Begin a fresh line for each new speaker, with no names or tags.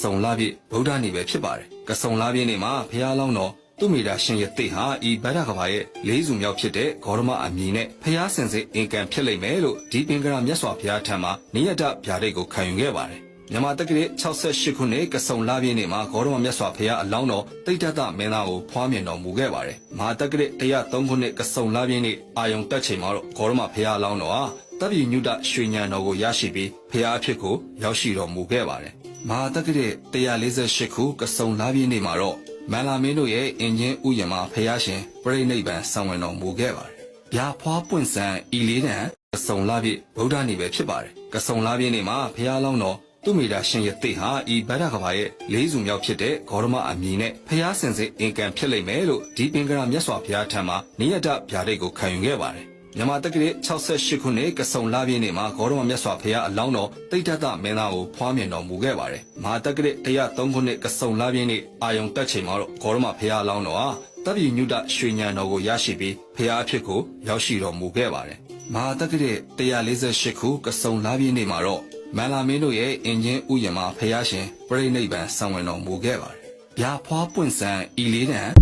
စုံလာပြည့်ဗုဒ္ဓနေ့ပဲဖြစ်ပါတယ်ကစုံလာပြည့်နေ့မှာဖះလောင်းတော်သူမိတာရှင်ရဲ့တိတ်ဟာဤဗဒကဘာရဲ့လေးစုမြောက်ဖြစ်တဲ့ဂေါရမအမည်နဲ့ဖះစင်စစ်အင်ကန်ဖြစ်လိမ့်မယ်လို့ဒီပင်ကရမြတ်စွာဘုရားထံမှာနိယတဗျာဒိတ်ကိုခံယူခဲ့ပါတယ်မြန်မာတက္ကရာ68ခုနှစ်ကစုံလာပြည့်နေ့မှာဂေါရမမြတ်စွာဘုရားအလောင်းတော်တိတ်တတမင်းသားကိုဖွားမြင်တော်မူခဲ့ပါတယ်မဟာတက္ကရာ103ခုနှစ်ကစုံလာပြည့်နေ့အာယုံတက်ချိန်မှာတော့ဂေါရမဘုရားအလောင်းတော်ဟာတပ်ပြည်ညုတရွှေညံတော်ကိုရရှိပြီးဘုရားအဖြစ်ကိုရောက်ရှိတော်မူခဲ့ပါတယ် မဟာတက္ကရာ148ခုကစုံလာပြည့်နေ့မှာတော့မန္လာမင်းတို့ရဲ့အင်ဂျင်ဥယျာဉ်မှာဖះရှင်ပြိဋိနိဗ္ဗာန်ဆောင်ဝင်တော်မူခဲ့ပါတယ်။ဗျာဖွားပွင့်ဆန်ဤလေးတန်ကစုံလာပြည့်ဗုဒ္ဓနေ့ပဲဖြစ်ပါတယ်။ကစုံလာပြည့်နေ့မှာဖះလောင်းတော်သူမိတာရှင်ရဲ့တိတ်ဟာဤဗဒ္ဒကဘာရဲ့လေးစုမြောက်ဖြစ်တဲ့ဂေါရမအမည်နဲ့ဖះစင်စစ်အင်ကန်ဖြစ်လိမ့်မယ်လို့ဒီပင်ကရမြတ်စွာဘုရားထံမှာနိယတဗျာဒိတ်ကိုခံယူခဲ့ပါတယ်။ မြန်မာတက္ကရာ68ခုနှစ်ကစုံလာပြည့်နေ့မှာဂေါရမမြတ်စွာဘုရားအလောင်းတော်တိတ်တတမင်းသားကိုဖွားမြင်တော်မူခဲ့ပါတယ်။မဟာတက္ကရာ103ခုနှစ်ကစုံလာပြည့်နေ့အာယုံတက်ချိန်မှာတော့ဂေါရမဘုရားအလောင်းတော်ဟာတပ်ပြည်ညုတရွှေညံတော်ကိုရရှိပြီးဘုရားအဖြစ်ကိုရောက်ရှိတော်မူခဲ့ပါတယ်။မဟာတက္ကရာ148ခုကစုံလာပြည့်နေ့မှာတော့မန္လာမင်းတို့ရဲ့အင်ဂျင်ဥယျာဉ်မှာဘုရားရှင်ပြိဋိနိဗ္ဗာန်ဆောင်ဝင်တော်မူခဲ့ပါတယ်။ဗျာဖွားပွင့်ဆန်ဤလေးတန်